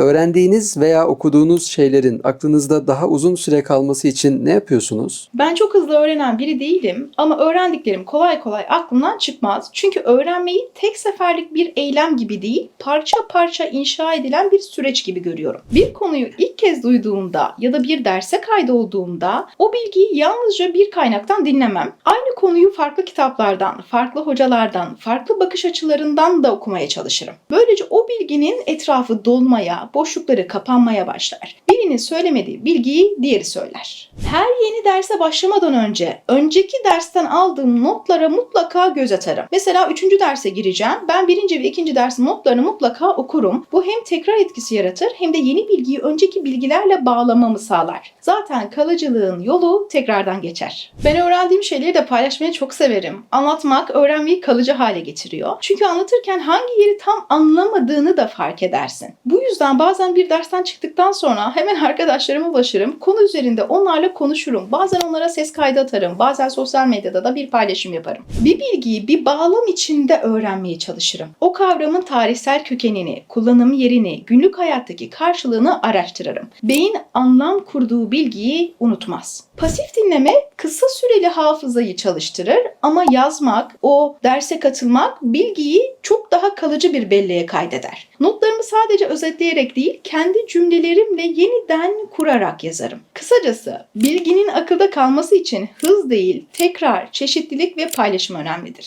Öğrendiğiniz veya okuduğunuz şeylerin aklınızda daha uzun süre kalması için ne yapıyorsunuz? Ben çok hızlı öğrenen biri değilim ama öğrendiklerim kolay kolay aklımdan çıkmaz. Çünkü öğrenmeyi tek seferlik bir eylem gibi değil, parça parça inşa edilen bir süreç gibi görüyorum. Bir konuyu ilk kez duyduğumda ya da bir derse kaydolduğumda o bilgiyi yalnızca bir kaynaktan dinlemem. Aynı konuyu farklı kitaplardan, farklı hocalardan, farklı bakış açılarından da okumaya çalışırım. Böylece o bilginin etrafı dolmaya, boşlukları kapanmaya başlar. Birinin söylemediği bilgiyi diğeri söyler. Her yeni derse başlamadan önce önceki dersten aldığım notlara mutlaka göz atarım. Mesela üçüncü derse gireceğim. Ben birinci ve ikinci dersin notlarını mutlaka okurum. Bu hem tekrar etkisi yaratır hem de yeni bilgiyi önceki bilgilerle bağlamamı sağlar. Zaten kalıcılığın yolu tekrardan geçer. Ben öğrendiğim şeyleri de paylaşmayı çok severim. Anlatmak öğrenmeyi kalıcı hale getiriyor. Çünkü anlatırken hangi yeri tam anlamadığını da fark edersin. Bu yüzden bazen bir dersten çıktıktan sonra hemen arkadaşlarıma ulaşırım. Konu üzerinde onlarla konuşurum. Bazen onlara ses kaydı atarım. Bazen sosyal medyada da bir paylaşım yaparım. Bir bilgiyi bir bağlam içinde öğrenmeye çalışırım. O kavramın tarihsel kökenini, kullanım yerini, günlük hayattaki karşılığını araştırırım. Beyin anlam kurduğu bilgiyi unutmaz. Pasif dinleme kısa süreli hafızayı çalıştırır ama yazmak, o derse katılmak bilgiyi çok daha kalıcı bir belleğe kaydeder. Notlarımı sadece özetleyerek değil, kendi cümlelerimle yeniden kurarak yazarım. Kısacası bilginin akılda kalması için hız değil, tekrar, çeşitlilik ve paylaşım önemlidir.